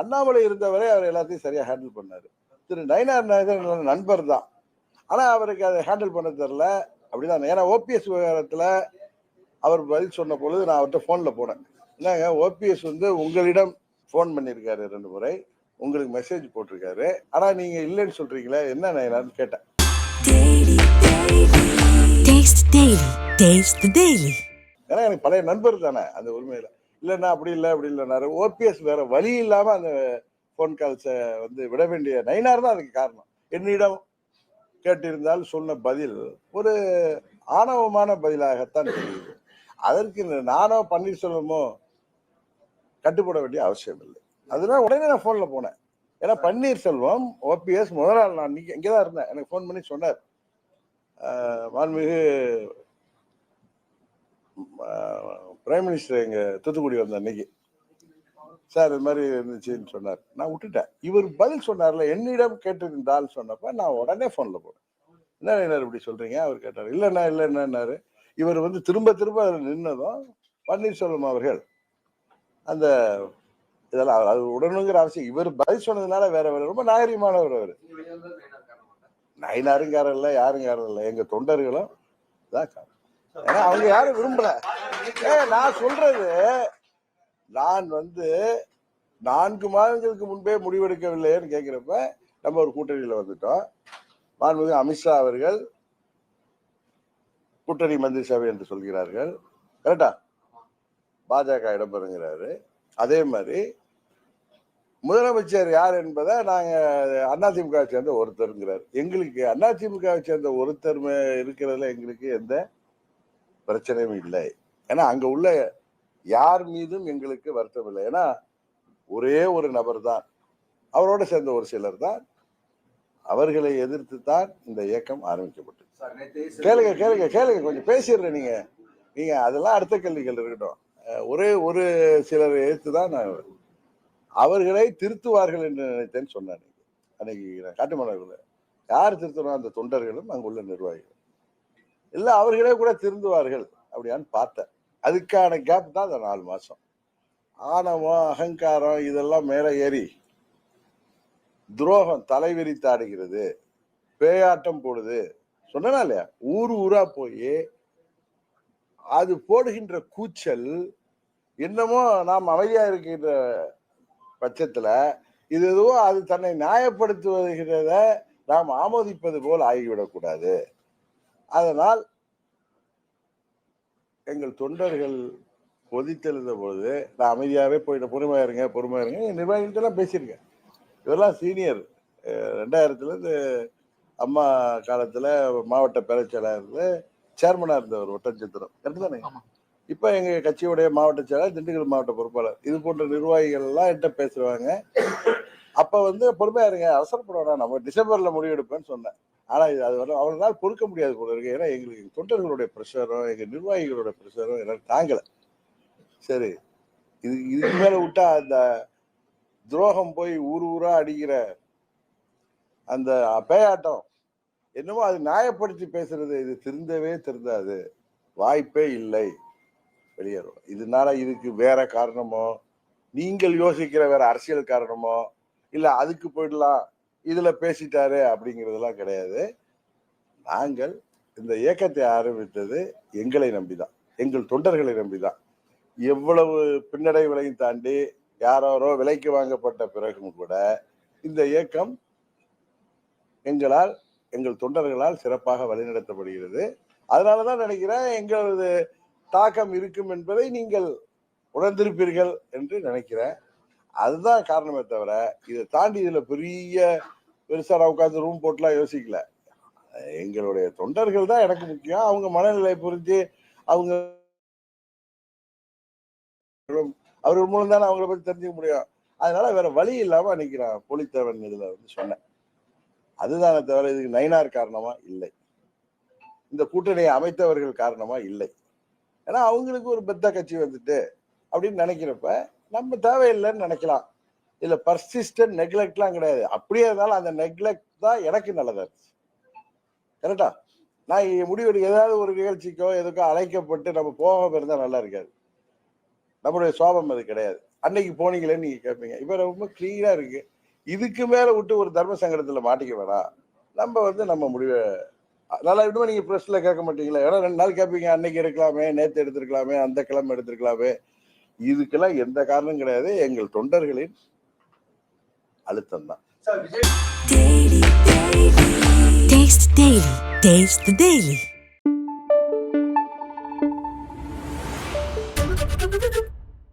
அண்ணாமலை இருந்தவரை அவர் எல்லாத்தையும் சரியா ஹேண்டில் பண்ணாரு. திரு நயினார் நாயகர் நண்பர் தான். ஆனா அவருக்கு அதை ஹேண்டில் பண்ண தெரியல. அப்படிதான். ஏன்னா ஓபிஎஸ் விவகாரத்துல அவர் பதில் சொன்ன பொழுது நான் அவர்கிட்ட போன்ல போனேன். என்னங்க ஓபிஎஸ் வந்து உங்களிடம் ஃபோன் பண்ணியிருக்காரு ரெண்டு முறை. உங்களுக்கு மெசேஜ் போட்டிருக்காரு. ஆனா நீங்க இல்லைன்னு சொல்றீங்களே என்ன நயனார்னு கேட்டேன். ஏன்னா எனக்கு பழைய நண்பர் தானே அந்த உரிமையில. இல்லைன்னா அப்படி இல்லை அப்படி இல்லைனாரு ஓபிஎஸ் வேற வழி இல்லாம அந்த ஃபோன் கால்ஸை வந்து விட வேண்டிய நைனார் தான் அதுக்கு காரணம். என்னிடம் கேட்டிருந்தால் சொன்ன பதில் ஒரு ஆணவமான பதிலாகத்தான் தெரியுது. அதற்கு நானோ பன்னீர்செல்வமோ கட்டுப்பட வேண்டிய அவசியம் இல்லை. அதனால உடனே நான் ஃபோன்ல போனேன். ஏன்னா பன்னீர்செல்வம் ஓபிஎஸ் முதல் நாள் நான் இங்கே இங்கே தான் இருந்தேன். எனக்கு ஃபோன் பண்ணி சொன்னார். ஆஹ் மாண்புமிகு பிரைம் மினிஸ்டர் எங்க தூத்துக்குடி வந்த அன்னைக்கு. சார் இது மாதிரி இருந்துச்சுன்னு சொன்னார். நான் விட்டுட்டேன். இவர் பதில் சொன்னார்ல என்னிடம் கேட்டிருந்தால் சொன்னப்ப நான் உடனே ஃபோனில் போனேன் என்ன என்ன இப்படி சொல்றீங்க? அவர் கேட்டார். இல்லைண்ணா இல்லைன்னாரு இவர் வந்து திரும்ப திரும்ப அதில் நின்னதும் பன்னீர்செல்வம் அவர்கள் அந்த இதெல்லாம் அது உடனுங்கிற அவசியம். இவர் பதில் சொன்னதுனால வேற வேற. ரொம்ப நாகரிகமானவர் அவர். நயினாருங்காரம் இல்லை யாருங்காரம் இல்லை. எங்கள் தொண்டர்களும் தான் காரணம். ஏன்னா அவங்க யாரும் விரும்பல. ஏ நான் சொல்றது நான் வந்து நான்கு மாதங்களுக்கு முன்பே முடிவெடுக்கவில்லைன்னு கேட்கிறப்ப நம்ம ஒரு கூட்டணியில வந்துட்டோம். மாண்புமிகு அமித்ஷா அவர்கள் கூட்டணி மந்திரி சபை என்று சொல்கிறார்கள். கரெக்டா? பாஜக இடம்பெறுங்கிறாரு அதே மாதிரி முதலமைச்சர் யார் என்பதை நாங்கள் அதிமுகவை சேர்ந்த ஒருத்தருங்கிறார். எங்களுக்கு அதிமுகவை சேர்ந்த ஒருத்தர் இருக்கிறதுல எங்களுக்கு எந்த பிரச்சனையும் இல்லை. ஏன்னா அங்க உள்ள யார் மீதும் எங்களுக்கு வருத்தம் இல்லை. ஏன்னா ஒரே ஒரு நபர் தான். அவரோட சேர்ந்த ஒரு சிலர் தான். அவர்களை எதிர்த்து தான் இந்த இயக்கம் ஆரம்பிக்கப்பட்டது. கேளுங்க கேளுங்க கேளுங்க. கொஞ்சம் பேசிடுறேன் நீங்க. நீங்க அதெல்லாம் அடுத்த கேள்விகள் இருக்கட்டும். ஒரே ஒரு சிலரை எதிர்த்து தான் நான் அவர்களை திருத்துவார்கள் என்று நினைத்தேன்னு சொன்னேன் அன்னைக்கு. நான் காட்டுமலர்ல யார் திருத்தணும் அந்த தொண்டர்களும் அங்குள்ள நிர்வாகிகள் இல்லை அவர்களே கூட திருந்துவார்கள் அப்படியான்னு பார்த்தேன். அதுக்கான கேப் தான் அந்த நாலு மாசம். ஆணவம் அகங்காரம் இதெல்லாம் மேலே ஏறி துரோகம் தலைவிரித்தாடுகிறது பேயாட்டம் போடுது. சொன்னா இல்லையா? ஊர் ஊரா போய் அது போடுகின்ற கூச்சல் என்னமோ நாம் அமைதியா இருக்கின்ற பட்சத்துல இது எதுவோ அது தன்னை நியாயப்படுத்துவதுகிறத நாம் ஆமோதிப்பது போல் ஆகிவிடக்கூடாது. அதனால் எங்கள் தொண்டர்கள் கொதித்தெழுந்த பொழுது நான் அமைதியாவே போயிட்டு பொறுமையா இருங்க பொறுமையா இருங்க. என் நிர்வாகிகள்ட்ட எல்லாம் பேசியிருக்கேன் இதெல்லாம் சீனியர் ரெண்டாயிரத்துல இருந்து அம்மா காலத்துல மாவட்ட பேரவைச் செயலாளர்ல சேர்மனா இருந்தவர் ஒட்டஞ்சத்திரம் கரெக்டு தானே. இப்ப எங்க கட்சியுடைய மாவட்ட செயலாளர் திண்டுக்கல் மாவட்ட பொறுப்பாளர். இது போன்ற நிர்வாகிகள் எல்லாம் என்கிட்ட பேசுவாங்க. அப்ப வந்து பொறுமையா இருங்க அவசரப்பட நம்ம டிசம்பர்ல முடிவெடுப்பேன்னு சொன்னேன். ஆனா இது அது வந்து அவங்களால பொறுக்க முடியாது போல இருக்கு. ஏன்னா எங்களுக்கு தொண்டர்களுடைய ப்ரெஷரும் எங்க நிர்வாகிகளோட ப்ரெஷரும் எனக்கு தாங்கல. சரி இது இதுக்கு மேல விட்டா அந்த துரோகம் போய் ஊர் ஊரா அடிக்கிற அந்த பேயாட்டம் என்னமோ அது நியாயப்படுத்தி பேசுறது இது திருந்தவே திருந்தாது. வாய்ப்பே இல்லை. வெளியேறும் இதனால இதுக்கு வேற காரணமோ நீங்கள் யோசிக்கிற வேற அரசியல் காரணமோ இல்லை அதுக்கு போயிடலாம் இதில் பேசிட்டாரு அப்படிங்கிறதெல்லாம் கிடையாது. நாங்கள் இந்த இயக்கத்தை ஆரம்பித்தது எங்களை நம்பிதான் எங்கள் தொண்டர்களை நம்பிதான். எவ்வளவு பின்னடைவுகளையும் தாண்டி யாரோரோ விலைக்கு வாங்கப்பட்ட பிறகும் கூட இந்த இயக்கம் எங்களால் எங்கள் தொண்டர்களால் சிறப்பாக வழிநடத்தப்படுகிறது. அதனாலதான் நினைக்கிறேன் எங்களது தாக்கம் இருக்கும் என்பதை நீங்கள் உணர்ந்திருப்பீர்கள் என்று நினைக்கிறேன். அதுதான் காரணமே தவிர இதை தாண்டி இதுல பெரிய பெருசா நான் உட்காந்து ரூம் போட்டுலாம் யோசிக்கல. எங்களுடைய தொண்டர்கள் தான் எனக்கு முக்கியம். அவங்க மனநிலை புரிஞ்சு அவங்க அவர்கள் மூலம் தானே அவங்கள பத்தி தெரிஞ்சுக்க முடியும். அதனால வேற வழி இல்லாம அன்னைக்கு நான் போலித்தேவன் இதுல வந்து சொன்னேன். அதுதானே தவிர இதுக்கு நைனார் காரணமா இல்லை. இந்த கூட்டணியை அமைத்தவர்கள் காரணமா இல்லை. ஏன்னா அவங்களுக்கு ஒரு பெத்த கட்சி வந்துட்டு அப்படின்னு நினைக்கிறப்ப நம்ம தேவையில்லைன்னு நினைக்கலாம். இதுல பர்சிஸ்டன்ட் நெக்லெக்ட்லாம் கிடையாது. அப்படியே இருந்தாலும் அந்த நெக்லெக்ட் தான் எனக்கு நல்லதா. இருந்துச்சு கரெக்டா நான் இ- முடிவெடு ஏதாவது ஒரு நிகழ்ச்சிக்கோ எதுக்கோ அழைக்கப்பட்டு நம்ம போகாம இருந்தால் நல்லா இருக்காது. நம்மளுடைய சோபம் அது கிடையாது. அன்னைக்கு போனீங்களேன்னு நீங்க கேட்பீங்க இப்போ ரொம்ப கிளீனா இருக்கு. இதுக்கு மேல விட்டு ஒரு தர்ம சங்கடத்துல மாட்டிக்க வேணாம். நம்ம வந்து நம்ம முடிவை நல்லா விடுமா நீங்க பிரஸ்ல கேட்க மாட்டீங்களா? ஏன்னா ரெண்டு நாள் கேட்பீங்க அன்னைக்கு எடுக்கலாமே நேத்து எடுத்திருக்கலாமே அந்த கிழமை எடுத்திருக்கலாமே. இதுக்கெல்லாம் எந்த காரணம் கிடையாது. எங்கள் தொண்டர்களின் அழுத்தம் தான். Taste